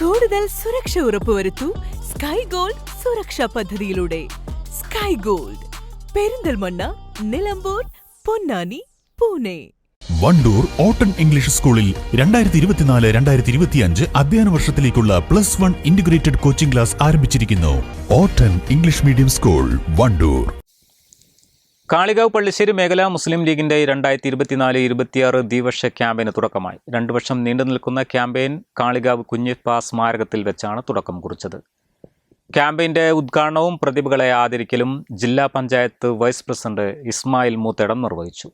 കൂടുതൽ സുരക്ഷ ഉറപ്പുവരുത്തൂ sky gold സുരക്ഷാ പദ്ധതിയിലൂടെ. Sky gold Perinthalmanna Nilambur Ponnani Pune. Wandoor ഓട്ടൺ ഇംഗ്ലീഷ് സ്കൂളിൽ രണ്ടായിരത്തി ഇരുപത്തിനാല് രണ്ടായിരത്തി ഇരുപത്തിയഞ്ച് അധ്യയന വർഷത്തിലേക്കുള്ള plus one integrated coaching class ആരംഭിച്ചിരിക്കുന്നു. ഓട്ടൺ English medium school Wandoor. Kalikavu Pallissery മേഖല മുസ്ലിം ലീഗിന്റെ രണ്ടായിരത്തി ഇരുപത്തിനാല് ഇരുപത്തിയാറ് ദിവസ ക്യാമ്പയിന് തുടക്കമായി. രണ്ടു വർഷം നീണ്ടു നിൽക്കുന്ന ക്യാമ്പയിൻ കാളികാവ് കുഞ്ഞിപ്പ സ്മാരകത്തിൽ വെച്ചാണ് തുടക്കം കുറിച്ചത്. ക്യാമ്പയിന്റെ ഉദ്ഘാടനവും പ്രതിഭകളെ ആദരിക്കലും ജില്ലാ പഞ്ചായത്ത് വൈസ് പ്രസിഡന്റ് ഇസ്മായിൽ മൂത്തേടം നിർവഹിച്ചു.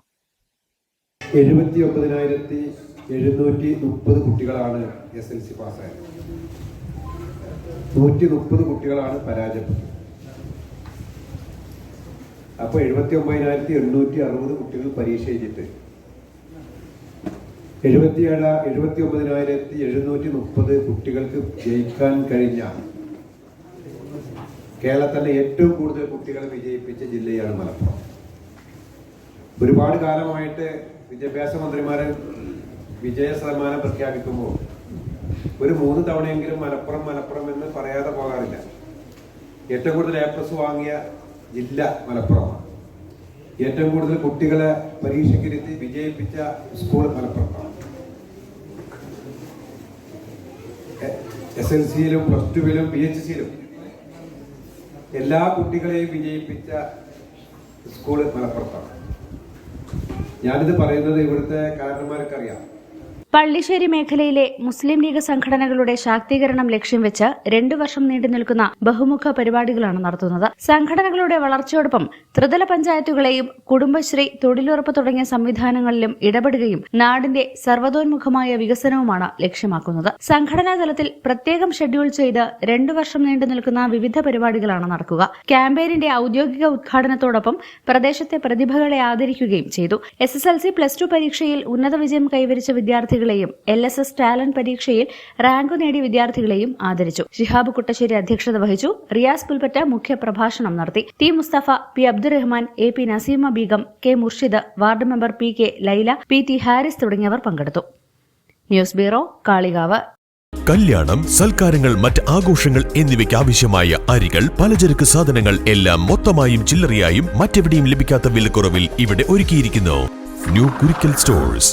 എഴുപത്തി ഒമ്പതിനായിരത്തി എഴുന്നൂറ്റി മുപ്പത് കുട്ടികളാണ് എസ് എൽ സി പാസ്സായത്. നൂറ്റി മുപ്പത് കുട്ടികളാണ് പരാജയപ്പെട്ടത്. അപ്പോൾ എഴുപത്തി ഒമ്പതിനായിരത്തി എണ്ണൂറ്റി അറുപത് കുട്ടികൾ പരീക്ഷ എഴുതിയിട്ട്. എഴുപത്തിയേഴ് എഴുപത്തി ഒമ്പതിനായിരത്തി എഴുന്നൂറ്റി മുപ്പത് കുട്ടികൾക്ക് ജയിക്കാൻ കഴിഞ്ഞ കേരളത്തിലെ ഏറ്റവും കൂടുതൽ കുട്ടികളെ വിജയിപ്പിച്ച ജില്ലയാണ് മലപ്പുറം. ഒരുപാട് കാലമായിട്ട് വിദ്യാഭ്യാസ മന്ത്രിമാരെ വിജയ ശതമാനം പ്രഖ്യാപിക്കുമ്പോൾ ഒരു മൂന്ന് തവണയെങ്കിലും മലപ്പുറം മലപ്പുറം എന്ന് പറയാതെ പോകാറില്ല. ഏറ്റവും കൂടുതൽ എ പ്ലസ് വാങ്ങിയ ജില്ല മലപ്പുറമാണ് ഏറ്റവും കൂടുതൽ കുട്ടികളെ പരീക്ഷയ്ക്കിരുത്തി വിജയിപ്പിച്ച സ്കൂൾ മലപ്പുറമാണ് എസ് എൽ സിയിലും പ്ലസ് ടുവിലും പി എച്ച് സിയിലും എല്ലാ കുട്ടികളെയും വിജയിപ്പിച്ച സ്കൂൾ മലപ്പുറത്താണ്. ഞാനിത് പറയുന്നത് ഇവിടുത്തെ കാരണന്മാർക്ക് അറിയാം പള്ളിശ്ശേരി മേഖലയിലെ മുസ്ലിം ലീഗ് സംഘടനകളുടെ ശാക്തീകരണം ലക്ഷ്യം വെച്ച് രണ്ടു വർഷം നീണ്ടു നിൽക്കുന്ന ബഹുമുഖ പരിപാടികളാണ് നടത്തുന്നത്. സംഘടനകളുടെ വളർച്ചയോടൊപ്പം ത്രിതല പഞ്ചായത്തുകളെയും കുടുംബശ്രീ തൊഴിലുറപ്പ് തുടങ്ങിയ സംവിധാനങ്ങളിലും ഇടപെടുകയും നാടിന്റെ സർവതോന്മുഖമായ വികസനവുമാണ് ലക്ഷ്യമാക്കുന്നത്. സംഘടനാ തലത്തിൽ പ്രത്യേകം ഷെഡ്യൂൾ ചെയ്ത് രണ്ടു വർഷം നീണ്ടു നിൽക്കുന്ന വിവിധ പരിപാടികളാണ് നടക്കുക. ക്യാമ്പയിനിന്റെ ഔദ്യോഗിക ഉദ്ഘാടനത്തോടൊപ്പം പ്രദേശത്തെ പ്രതിഭകളെ ആദരിക്കുകയും ചെയ്തു. S S L C plus two പരീക്ഷയിൽ ഉന്നത വിജയം കൈവരിച്ച വിദ്യാർത്ഥികളെയും എൽ എസ് എസ് ടാലന്റ് പരീക്ഷയിൽ റാങ്ക് നേടിയ വിദ്യാർത്ഥികളെയും ആദരിച്ചു. ഷിഹാബ് കുട്ടശ്ശേരി അധ്യക്ഷത വഹിച്ചു. റിയാസ് പുൽപ്പറ്റ മുഖ്യ പ്രഭാഷണം നടത്തി. T Musthafa P Abdurahman A P Naseema Beegum K Murshid ward member P K Laila P T Haris തുടങ്ങിയവർ പങ്കെടുത്തു. News bureau Kalikavu. കല്യാണം സൽക്കാരങ്ങൾ മറ്റ് ആഘോഷങ്ങൾ എന്നിവയ്ക്ക് ആവശ്യമായ അരികൾ പലചരക്ക് സാധനങ്ങൾ എല്ലാം മൊത്തമായും ചില്ലറയായും മറ്റെവിടെയും ലഭിക്കാത്ത വിലക്കുറവിൽ ഇവിടെ ഒരുക്കിയിരിക്കുന്നു. New Kurikkal stores.